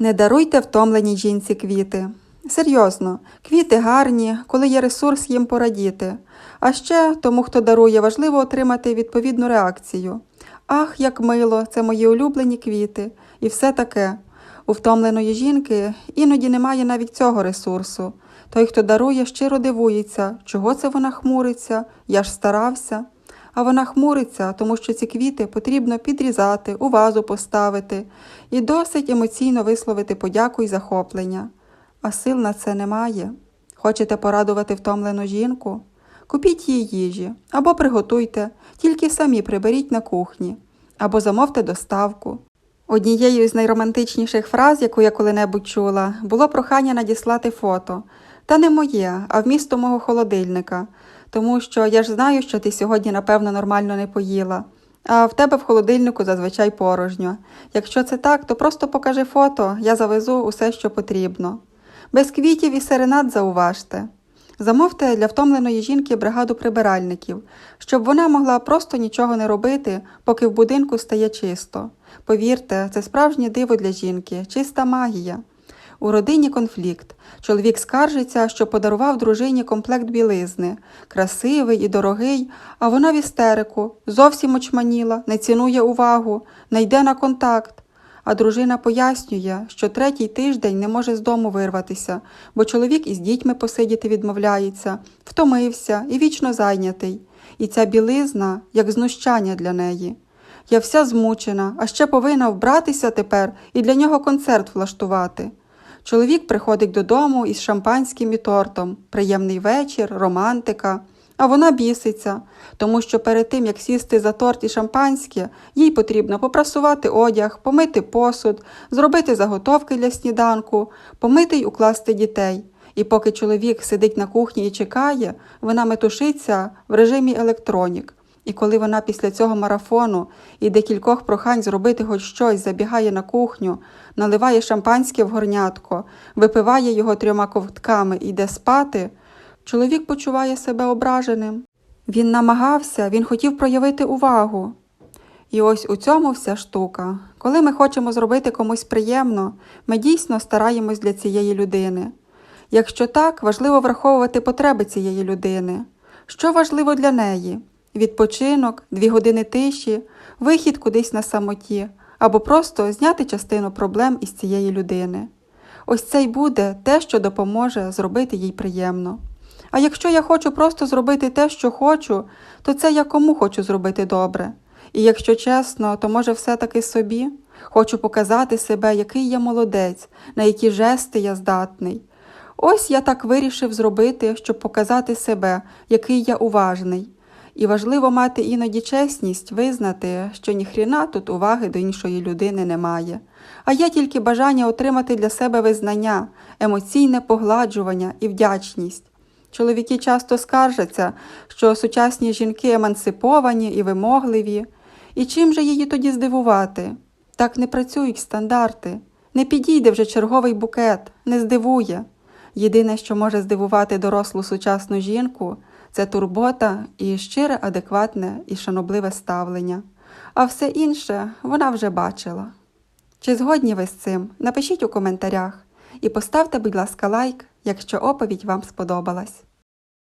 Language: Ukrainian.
Не даруйте втомленій жінці квіти. Серйозно, квіти гарні, коли є ресурс їм порадіти. А ще тому, хто дарує, важливо отримати відповідну реакцію. Ах, як мило, це мої улюблені квіти, і все таке. У втомленої жінки іноді немає навіть цього ресурсу. Той, хто дарує, щиро дивується, чого це вона хмуриться, я ж старався. А вона хмуриться, тому що ці квіти потрібно підрізати, у вазу поставити і досить емоційно висловити подяку й захоплення. А сил на це немає. Хочете порадувати втомлену жінку? Купіть їй їжі або приготуйте, тільки самі приберіть на кухні, або замовте доставку. Однією з найромантичніших фраз, яку я коли-небудь чула, було прохання надіслати фото. Та не моє, а вмісто мого холодильника, тому що я ж знаю, що ти сьогодні, напевно, нормально не поїла, а в тебе в холодильнику зазвичай порожньо. Якщо це так, то просто покажи фото, я завезу усе, що потрібно. Без квітів і серенад зауважте. Замовте для втомленої жінки бригаду прибиральників, щоб вона могла просто нічого не робити, поки в будинку стає чисто. Повірте, це справжнє диво для жінки, чиста магія. У родині конфлікт. Чоловік скаржиться, що подарував дружині комплект білизни, красивий і дорогий, а вона в істерику, зовсім очманіла, не цінує увагу, не йде на контакт. А дружина пояснює, що третій тиждень не може з дому вирватися, бо чоловік із дітьми посидіти відмовляється, втомився і вічно зайнятий. І ця білизна як знущання для неї. Я вся змучена, а ще повинна вбратися тепер і для нього концерт влаштувати. Чоловік приходить додому із шампанським і тортом, приємний вечір, романтика. А вона біситься, тому що перед тим, як сісти за торт і шампанське, їй потрібно попрасувати одяг, помити посуд, зробити заготовки для сніданку, помити й укласти дітей. І поки чоловік сидить на кухні і чекає, вона метушиться в режимі електронік. І коли вона після цього марафону і декількох прохань зробити хоч щось забігає на кухню, наливає шампанське в горнятко, випиває його трьома ковтками і йде спати, чоловік почуває себе ображеним. Він намагався, він хотів проявити увагу. І ось у цьому вся штука. Коли ми хочемо зробити комусь приємно, ми дійсно стараємось для цієї людини. Якщо так, важливо враховувати потреби цієї людини. Що важливо для неї? Відпочинок, дві години тиші, вихід кудись на самоті, або просто зняти частину проблем із цієї людини. Ось це й буде те, що допоможе зробити їй приємно. А якщо я хочу просто зробити те, що хочу, то це я кому хочу зробити добре. І якщо чесно, то може все-таки собі. Хочу показати себе, який я молодець, на які жести я здатний. Ось я так вирішив зробити, щоб показати себе, який я уважний. І важливо мати іноді чесність визнати, що ніхріна тут уваги до іншої людини немає, а є тільки бажання отримати для себе визнання, емоційне погладжування і вдячність. Чоловіки часто скаржаться, що сучасні жінки емансиповані і вимогливі. І чим же її тоді здивувати? Так не працюють стандарти. Не підійде вже черговий букет, не здивує. Єдине, що може здивувати дорослу сучасну жінку, це турбота і щире, адекватне і шанобливе ставлення. А все інше вона вже бачила. Чи згодні ви з цим? Напишіть у коментарях і поставте, будь ласка, лайк, якщо оповідь вам сподобалась.